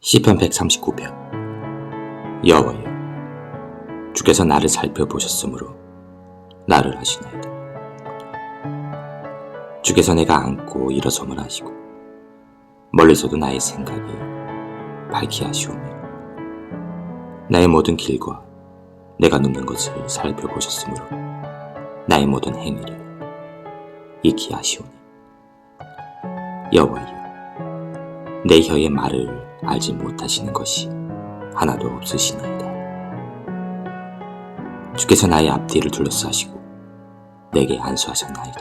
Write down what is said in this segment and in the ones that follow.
시편 139편. 여호와여 주께서 나를 살펴보셨으므로 나를 하시나이다. 주께서 내가 앉고 일어섬을 하시고 멀리서도 나의 생각을 밝히 하시오며 나의 모든 길과 내가 눕는 것을 살펴보셨으므로 나의 모든 행위를 익히 하시오니. 여호와여 내 혀의 말을 알지 못하시는 것이 하나도 없으시나이다. 주께서 나의 앞뒤를 둘러싸시고 내게 안수하셨나이다.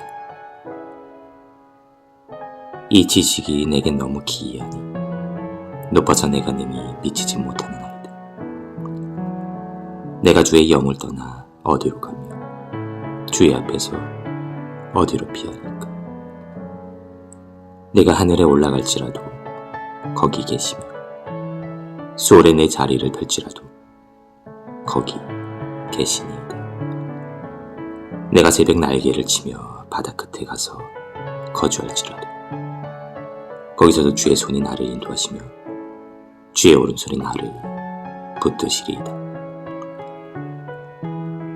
이 지식이 내겐 너무 기이하니 높아서 내가 능히 미치지 못하는나이다. 내가 주의 영을 떠나 어디로 가며 주의 앞에서 어디로 피하니까 내가 하늘에 올라갈지라도 거기 계시며 내 자리를 펼지라도 거기 계시니이다. 내가 새벽 날개를 치며 바다 끝에 가서 거주할지라도 거기서도 주의 손이 나를 인도하시며 주의 오른손이 나를 붙드시리이다.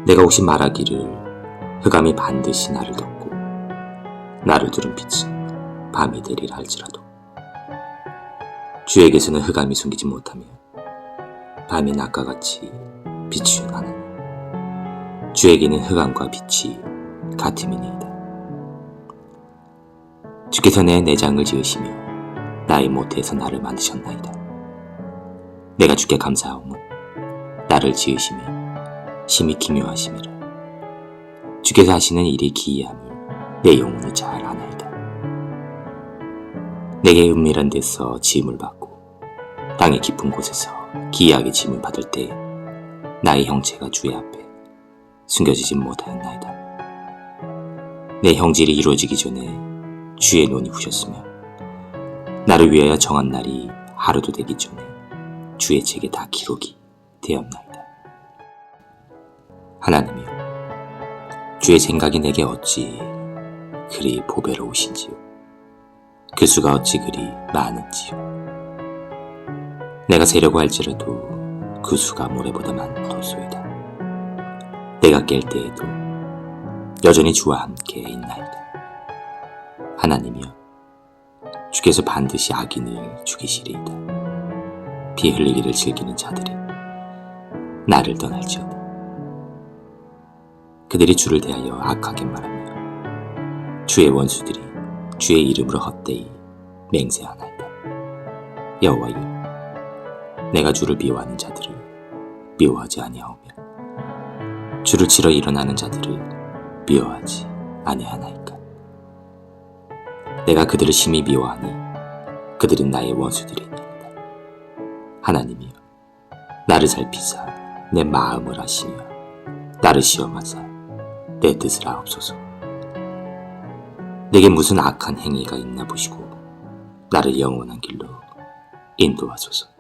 내가 혹시 말하기를 흑암이 반드시 나를 덮고 나를 두른 빛은 밤이 되리라 할지라도 주에게서는 흑암이 숨기지 못하며 밤이 낮과 같이 비추는 하나님 주에게는 흑암과 빛이 같음이니이다. 주께서 내 내장을 지으시며 나의 모태에서 나를 만드셨나이다. 내가 주께 감사하오니 나를 지으심이 심히 기묘하심이라. 주께서 하시는 일이 기이함을 내 영혼이 잘 아나이다 내게 은밀한 데서 짐을 받고 땅의 깊은 곳에서 기이하게 짐을 받을 때 나의 형체가 주의 앞에 숨겨지지 못하였나이다. 내 형질이 이루어지기 전에 주의 눈이 부셨으며 나를 위하여 정한 날이 하루도 되기 전에 주의 책에 다 기록이 되었나이다. 하나님이여 주의 생각이 내게 어찌 그리 보배로우신지요 그 수가 어찌 그리 많은지요. 내가 세려고 할지라도 그 수가 모래보다 많도소이다. 내가 깰 때에도 여전히 주와 함께 있나이다. 하나님이여 주께서 반드시 악인을 죽이시리이다. 피 흘리기를 즐기는 자들이 나를 떠날지어다. 그들이 주를 대하여 악하게 말하며 주의 원수들이 주의 이름으로 헛되이 맹세하나이다. 여호와여, 내가 주를 미워하는 자들을 미워하지 아니하오며 주를 치러 일어나는 자들을 미워하지 아니하나이까. 내가 그들을 심히 미워하니 그들은 나의 원수들이니이다. 하나님이여, 나를 살피사 내 마음을 아시며 나를 시험하사 내 뜻을 아옵소서. 내게 무슨 악한 행위가 있나 보시고 나를 영원한 길로 인도하소서.